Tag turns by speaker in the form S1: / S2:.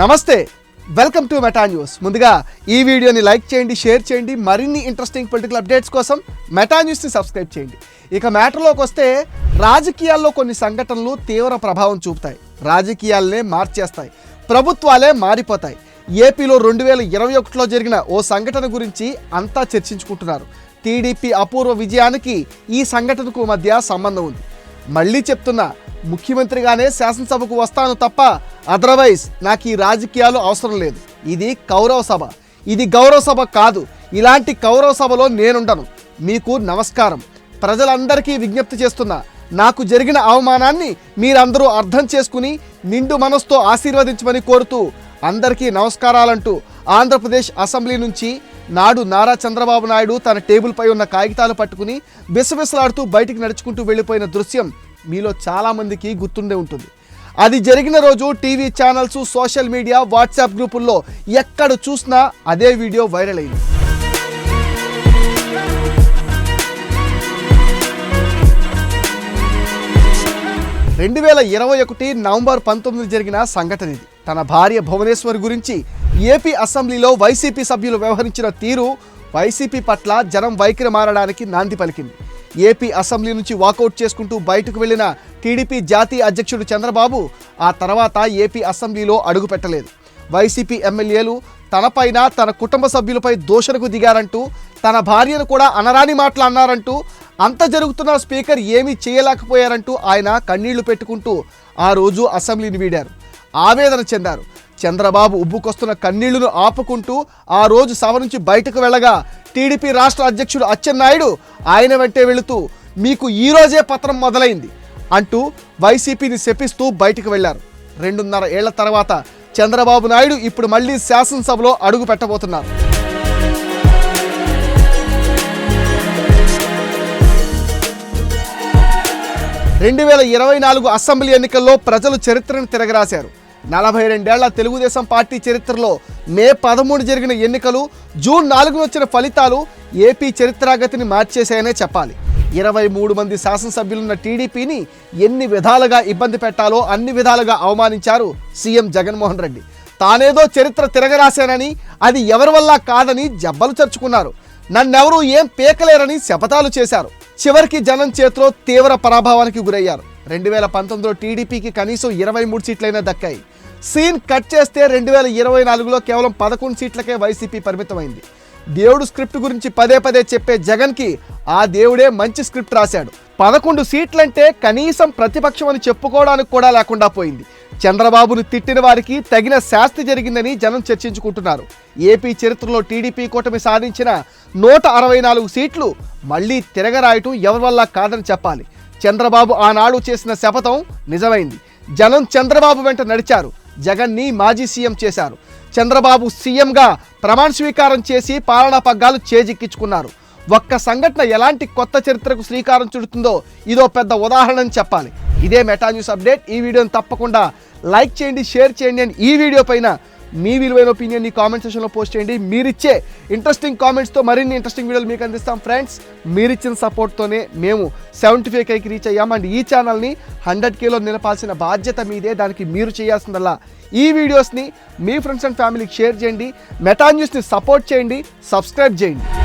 S1: నమస్తే welcome to meta news. ముందుగా ఈ వీడియోని లైక్ చేయండి షేర్ చేయండి మరిన్ని ఇంట్రెస్టింగ్ పొలిటికల్ అప్డేట్స్ కోసం మెటా న్యూస్ని సబ్స్క్రైబ్ చేయండి. ఇక మ్యాటర్లోకి వస్తే రాజకీయాల్లో కొన్ని సంఘటనలు తీవ్ర ప్రభావం చూపుతాయి. రాజకీయాలనే మార్చేస్తాయి. ప్రభుత్వాలే మారిపోతాయి. ఏపీలో రెండు వేల ఇరవై ఒకటిలో జరిగిన ఓ సంఘటన గురించి అంతా చర్చించుకుంటున్నారు. టీడీపీ అపూర్వ విజయానికి ఈ సంఘటనకు మధ్య సంబంధం ఉంది. మళ్ళీ చెప్తున్నా ముఖ్యమంత్రిగానే శాసనసభకు వస్తాను తప్ప అదర్వైజ్ నాకు ఈ రాజకీయాలు అవసరం లేదు. ఇది కౌరవ సభ. ఇది గౌరవ సభ కాదు. ఇలాంటి కౌరవ సభలో నేనుండను. మీకు నమస్కారం. ప్రజలందరికీ విజ్ఞప్తి చేస్తున్నా నాకు జరిగిన అవమానాన్ని మీరందరూ అర్థం చేసుకుని నిండు మనసుతో ఆశీర్వదించమని కోరుతూ అందరికీ నమస్కారాలంటూ ఆంధ్రప్రదేశ్ అసెంబ్లీ నుంచి నాడు నారా చంద్రబాబు నాయుడు తన టేబుల్పై ఉన్న కాగితాలు పట్టుకుని బిసబిసలాడుతూ బయటికి నడుచుకుంటూ వెళ్ళిపోయిన దృశ్యం మీలో చాలామందికి గుర్తుండే ఉంటుంది. అది జరిగిన రోజు TV channels social media WhatsApp గ్రూపుల్లో ఎక్కడ చూసినా అదే వీడియో వైరల్ అయింది. రెండు వేల ఇరవై ఒకటి నవంబర్ పంతొమ్మిది జరిగిన సంఘటన ఇది. తన భార్య భువనేశ్వర్ గురించి ఏపీ అసెంబ్లీలో వైసీపీ సభ్యులు వ్యవహరించిన తీరు వైసీపీ పట్ల జనం వైఖరి మారడానికి నాంది పలికింది. ఏపీ అసెంబ్లీ నుంచి వాకౌట్ చేసుకుంటూ బయటకు వెళ్ళిన టీడీపీ జాతీయ అధ్యక్షుడు చంద్రబాబు ఆ తర్వాత ఏపీ అసెంబ్లీలో అడుగుపెట్టలేదు వైసీపీ ఎమ్మెల్యేలు తనపైన తన కుటుంబ సభ్యులపై దోషణకు దిగారంటూ తన భార్యను కూడా అనరాని మాటలు అన్నారంటూ అంత జరుగుతున్న స్పీకర్ ఏమీ చేయలేకపోయారంటూ ఆయన కన్నీళ్ళు పెట్టుకుంటూ ఆ రోజు అసెంబ్లీని వీడారు. ఆవేదన చెందారు. చంద్రబాబు ఉబ్బుకొస్తున్న కన్నీళ్ళను ఆపుకుంటూ ఆ రోజు సభ నుంచి బయటకు వెళ్ళగా టీడీపీ రాష్ట్ర అధ్యక్షుడు అచ్చెన్నాయుడు ఆయన వెంటే వెళుతూ మీకు ఈరోజే పత్రం మొదలైంది అంటూ వైసీపీని శపిస్తూ బయటకు వెళ్ళారు రెండున్నర ఏళ్ళ తర్వాత చంద్రబాబు నాయుడు ఇప్పుడు మళ్ళీ శాసనసభలో అడుగు పెట్టబోతున్నారు. రెండు వేల ఇరవై నాలుగు అసెంబ్లీ ఎన్నికల్లో ప్రజలు చరిత్రను తిరగరాశారు. నలభై రెండేళ్ళ తెలుగుదేశం పార్టీ చరిత్రలో మే పదమూడు జరిగిన ఎన్నికలు జూన్ నాలుగున వచ్చిన ఫలితాలు ఏపీ చరిత్రాగతిని మార్చేశాయనే చెప్పాలి. ఇరవై మూడు మంది శాసనసభ్యులున్న టీడీపీని ఎన్ని విధాలుగా ఇబ్బంది పెట్టాలో అన్ని విధాలుగా అవమానించారు సీఎం జగన్మోహన్ రెడ్డి. తానేదో చరిత్ర తిరగరాశానని అది ఎవరి వల్ల కాదని జబ్బలు చర్చుకున్నారు. నన్నెవరూ ఏం పీకలేరని శపథాలు చేశారు. చివరికి జనం చేతిలో తీవ్ర పరాభవానికి గురయ్యారు. రెండు వేల పంతొమ్మిదిలో టీడీపీకి కనీసం ఇరవై మూడు సీట్లైనా దక్కాయి. సీన్ కట్ చేస్తే రెండు వేల ఇరవై నాలుగులో కేవలం పదకొండు సీట్లకే వైసీపీ పరిమితమైంది. దేవుడు స్క్రిప్ట్ గురించి పదే పదే చెప్పే జగన్కి ఆ దేవుడే మంచి స్క్రిప్ట్ రాశాడు. పదకొండు సీట్లంటే కనీసం ప్రతిపక్షం అని చెప్పుకోవడానికి కూడా లేకుండా పోయింది. చంద్రబాబును తిట్టిన వారికి తగిన శాస్తి జరిగిందని జనం చర్చించుకుంటున్నారు. ఏపీ చరిత్రలో టీడీపీ కూటమి సాధించిన నూట అరవై నాలుగు సీట్లు మళ్ళీ తిరగరాయటం ఎవరి వల్ల కాదని చెప్పాలి. చంద్రబాబు ఆనాడు చేసిన శపథం నిజమైంది. జనం చంద్రబాబు వెంట నడిచారు. జగన్ని మాజీ సీఎం చేశారు. చంద్రబాబు సీఎంగా ప్రమాణ స్వీకారం చేసి పాలనా పగ్గాలు చేజిక్కించుకున్నారు. ఒక్క సంఘటన ఎలాంటి కొత్త చరిత్రకు శ్రీకారం చుడుతుందో ఇదో పెద్ద ఉదాహరణ అని చెప్పాలి. ఇదే మెటా న్యూస్ అప్డేట్. ఈ వీడియోని తప్పకుండా లైక్ చేయండి షేర్ చేయండి అండ్ ఈ వీడియో పైన మీ విలువైన ఒపీనియన్ ఈ కామెంట్ సెషన్లో పోస్ట్ చేయండి. మీరిచ్చే ఇంట్రెస్టింగ్ కామెంట్స్తో మరిన్ని ఇంట్రెస్టింగ్ వీడియోలు మీకు అందిస్తాం. ఫ్రెండ్స్ మీరిచ్చిన సపోర్ట్తోనే మేము సెవెంటీ ఫైవ్ కైకి రీచ్ అయ్యాం అండ్ ఈ ఛానల్ని హండ్రెడ్ కేలో నిలపాల్సిన బాధ్యత మీదే. దానికి మీరు చేయాల్సిందల్లా ఈ వీడియోస్ని మీ ఫ్రెండ్స్ అండ్ ఫ్యామిలీకి షేర్ చేయండి. మెటా న్యూస్ని సపోర్ట్ చేయండి. సబ్స్క్రైబ్ చేయండి.